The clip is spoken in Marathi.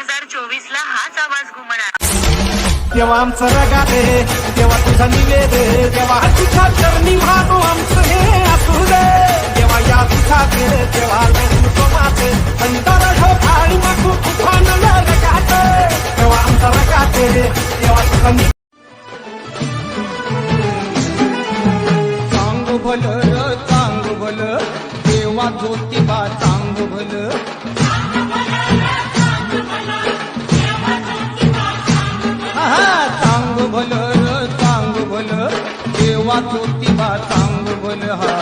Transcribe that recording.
हजार चोवीस ला हाच आवाज घुमणार. तेव्हा आमचं रगात रे तेव्हा तुझा निवेद तेव्हा तुझ्या चरणी वाहतो आमचं हे असू दे. तेव्हा या तुझा रे तेव्हा तो माते. अंतर आणि मागू तुफान रगात. तेव्हा आमचं रगात रे तेव्हा तुझा चांग भल र चांग भल. देवा ज्योतिबा चांग भल. वा चोती बा सांग बोल हा